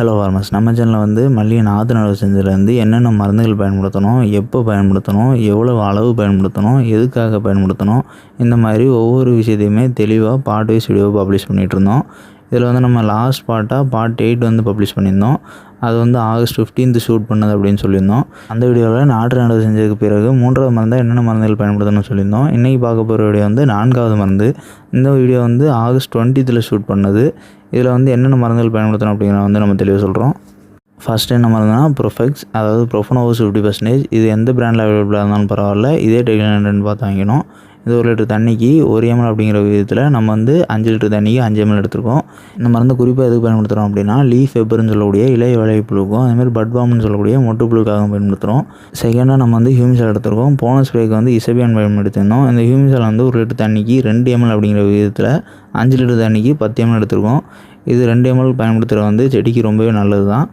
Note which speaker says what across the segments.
Speaker 1: Hello farmers நம்ம சேனலில் வந்து மல்லிகை நாற்று நடவு செஞ்சதுலேருந்து என்னென்ன மருந்துகள் பயன்படுத்தணும் எப்போ பயன்படுத்தணும் எவ்வளவு அளவு பயன்படுத்தணும் எதுக்காக பயன்படுத்தணும் இந்த மாதிரி ஒவ்வொரு விஷயத்தையுமே தெளிவாக பாட்டு வைஸ் வீடியோ பப்ளிஷ் பண்ணிகிட்டு இருந்தோம். இதில் வந்து நம்ம லாஸ்ட் பார்ட்டாக பார்ட் எயிட் வந்து பப்ளிஷ் பண்ணியிருந்தோம். அது வந்து ஆகஸ்ட் 15th ஷூட் பண்ணது அப்படின்னு சொல்லியிருந்தோம். அந்த வீடியோவில் நாற்று நடவு செஞ்சதுக்கு பிறகு மூன்றாவது மருந்தாக என்னென்ன மருந்துகள் பயன்படுத்தணும்னு சொல்லியிருந்தோம். இன்றைக்கி பார்க்க போகிற வீடியோ வந்து நான்காவது மருந்து. இந்த வீடியோ வந்து ஆகஸ்ட் டுவெண்ட்டித்தில் ஷூட் பண்ணது. இதில் வந்து என்னென்ன மருந்துகள் பயன்படுத்தணும் அப்படிங்கிற வந்து நம்ம தெளிவாக சொல்கிறோம் ஃபஸ்ட் என்ன மருந்துனா ப்ரொஃபெக்ஸ் அதாவது ப்ரொஃபனோவஸ் ஃபிஃப்டி பர்சன்டேஜ் இது எந்த பிராண்டில் அவைலபிளாக இருந்தாலும் பரவாயில்ல. இதே டெக்னிக் பார்த்து வாங்கிக்கணும். இது ஒரு லிட்டர் தண்ணிக்கு ஒரு எம்எல் அப்படிங்கிற விதத்தில் நம்ம வந்து அஞ்சு லிட்டர் தண்ணிக்கு அஞ்சு எம்எல் எடுத்துருக்கோம். இந்த மருந்து குறிப்பாக எதுக்கு பயன்படுத்துகிறோம் அப்படின்னா லீஃப் வெப்பர்னு சொல்லக்கூடிய இலைய விளைப்புழுக்கும் அதேமாதிரி பட்பாம்னு சொல்லக்கூடிய மொட்டுப்புழுக்காக பயன்படுத்துகிறோம் செகண்டாக நம்ம வந்து ஹியூமிசல் எடுத்துருக்கோம். போன ஸ்ப்ரேக்கு வந்து இசபியான் பயன்படுத்தியிருந்தோம். இந்த ஹியூமிசல் வந்து ஒரு லிட்டர் தண்ணிக்கு ரெண்டு எம்எல் அப்படிங்கிற விதத்தில் அஞ்சு லிட்டர் தண்ணிக்கு பத்து எம்எல் எடுத்துருக்கோம். இது ரெண்டு எம்எல் பயன்படுத்துகிறது வந்து செடிக்கு ரொம்பவே நல்லது தான்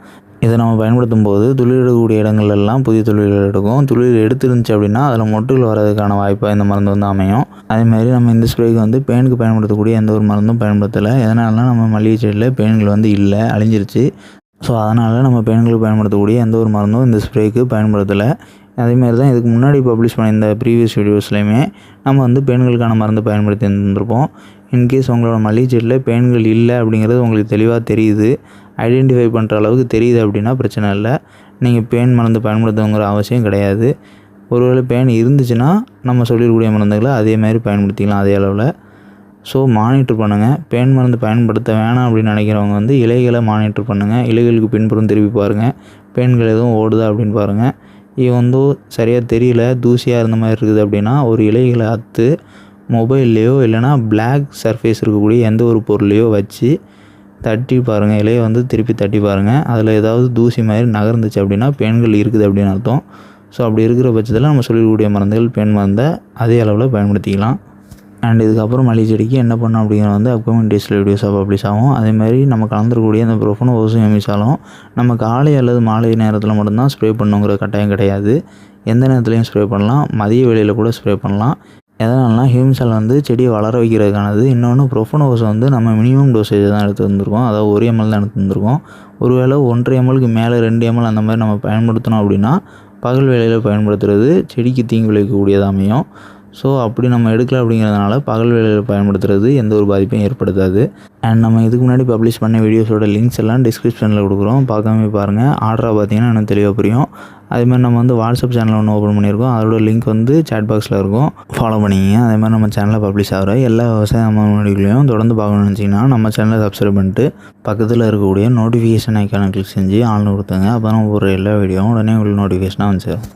Speaker 1: இதை நம்ம பயன்படுத்தும் போது துளிர் எடுக்கக்கூடிய இடங்கள் எல்லாம் புதிய துளிர்கள் எடுக்கும். துளிர் எடுத்துருந்துச்சு அப்படின்னா அதில் மொட்டுகள் வர்றதுக்கான வாய்ப்பாக இந்த மருந்து வந்து அமையும். அதேமாதிரி நம்ம இந்த ஸ்ப்ரேக்கு வந்து பேனுக்கு பயன்படுத்தக்கூடிய எந்த ஒரு மருந்தும் பயன்படுத்தலை. எதனாலனா நம்ம மல்லிகை செடியில் பேன்கள் வந்து இல்லை அழிஞ்சிருச்சு. ஸோ அதனால் நம்ம பேன்களுக்கு பயன்படுத்தக்கூடிய எந்த ஒரு மருந்தும் இந்த ஸ்ப்ரேக்கு பயன்படுத்தலை. அதேமாதிரி தான் இதுக்கு முன்னாடி பப்ளிஷ் பண்ணியிருந்த ப்ரீவியஸ் வீடியோஸ்லையுமே நம்ம வந்து பெண்களுக்கான மருந்து பயன்படுத்தி இருந்திருப்போம் இன்கேஸ் உங்களோட மளிகை செடியில் பெண்கள் இல்லை அப்படிங்கிறது உங்களுக்கு தெளிவாக தெரியுது ஐடென்டிஃபை பண்ணுற அளவுக்கு தெரியுது அப்படின்னா பிரச்சனை இல்லை. நீங்கள் பேன் மருந்து பயன்படுத்துங்கிற அவசியம் கிடையாது. ஒருவேளை பேன் இருந்துச்சுன்னா நம்ம சொல்லிடக்கூடிய மருந்துகளை அதே மாதிரி பயன்படுத்திக்கலாம் அதே அளவில். ஸோ மானிட்டர் பண்ணுங்கள் பேன் மருந்து பயன்படுத்த வேணாம் அப்படின்னு நினைக்கிறவங்க வந்து இலைகளை மானிட்டர் பண்ணுங்கள் இலைகளுக்கு பின்புறம் திருப்பி பாருங்கள் பேன்கள் எதுவும் ஓடுதா அப்படின்னு பாருங்கள் இது வந்து சரியாக தெரியல. தூசியாக இருந்த மாதிரி இருக்குது அப்படின்னா ஒரு இலைகளை அத்து மொபைல்லையோ இல்லைனா பிளாக் சர்ஃபேஸ் இருக்கக்கூடிய எந்த ஒரு பொருளையோ வச்சு தட்டி பாருங்கள் இலையை வந்து திருப்பி தட்டி பாருங்கள் அதில் ஏதாவது தூசி மாதிரி நகர்ந்துச்சு அப்படின்னா பெண்கள் இருக்குது அப்படின்னு அர்த்தம். ஸோ அப்படி இருக்கிற பட்சத்தில் நம்ம சொல்லக்கூடிய மருந்துகள் பெண் மருந்தை அதே அளவில் பயன்படுத்திக்கலாம். அண்ட் இதுக்கப்புறம் மளிகை செடிக்கு என்ன பண்ணோம் அப்படிங்கிற வந்து அப்கமிங் டேஸில் வீடியோஸாக பப்ளிஷ் ஆகும். அதேமாதிரி நம்ம கலந்துருக்கக்கூடிய அந்த ப்ரொஃபனோ ஓசும் எமிசாலும் நம்ம காலை அல்லது மாலை நேரத்தில் மட்டும்தான் ஸ்ப்ரே பண்ணுங்கிற கட்டாயம் கிடையாது. எந்த நேரத்துலையும் ஸ்ப்ரே பண்ணலாம். மதிய வேலையில் கூட ஸ்ப்ரே பண்ணலாம். எதனால்னா ஹியூமிசால் வந்து செடியை வளர வைக்கிறதுக்கானது. இன்னொன்று ப்ரொஃபனோஸ் வந்து நம்ம மினிமம் டோசேஜ் தான் எடுத்து வந்திருக்கோம் அதாவது ஒரு எம்எல் தான் எடுத்து வந்திருக்கோம் ஒருவேளை ஒன்றரை எம்எல்க்கு மேலே ரெண்டு எம்எல் அந்த மாதிரி நம்ம பயன்படுத்தினோம் அப்படின்னா பகல் வேளையில் பயன்படுத்துறது செடிக்கு தீங்கு விளைவிக்கக்கூடியது அமையும். ஸோ அப்படி நம்ம எடுக்கல அப்படிங்கிறதுனால பகல் வேலையில் பயன்படுத்துறது எந்த ஒரு பாதிப்பையும் ஏற்படுத்தாது. அண்ட் நம்ம இதுக்கு முன்னாடி பப்ளிஷ் பண்ண வீடியோஸோட லிங்க்ஸ் எல்லாம் டிஸ்கிரிப்ஷனில் கொடுக்குறோம். பார்க்காம பாருங்கள் ஆர்டராக பார்த்தீங்கன்னா எனக்கு தெளிவாக புரியும். அதேமாதிரி நம்ம வந்து வாட்ஸ்அப் சேனல் ஒன்று ஓப்பன் பண்ணியிருக்கோம். அதோட லிங்க் வந்து சேட் பாக்ஸில் இருக்கும். ஃபாலோ பண்ணிக்கிங்க அதே மாதிரி நம்ம சேனலில் பப்ளிஷ் ஆகிற எல்லா விவசாய முன்னாடிகளையும் தொடர்ந்து பார்க்கணும்னு நினச்சிங்கன்னா நம்ம சேனலை சப்ஸ்கிரைப் பண்ணிட்டு பக்கத்தில் இருக்கக்கூடிய நோட்டிஃபிகேஷன் ஐக்கானை கிளிக் செஞ்சு ஆள்னு கொடுத்துங்க. அப்போ தான் ஒரு எல்லா வீடியோவும் உடனே உங்களுக்கு நோட்டிஃபிகேஷனாக வந்து சேரும்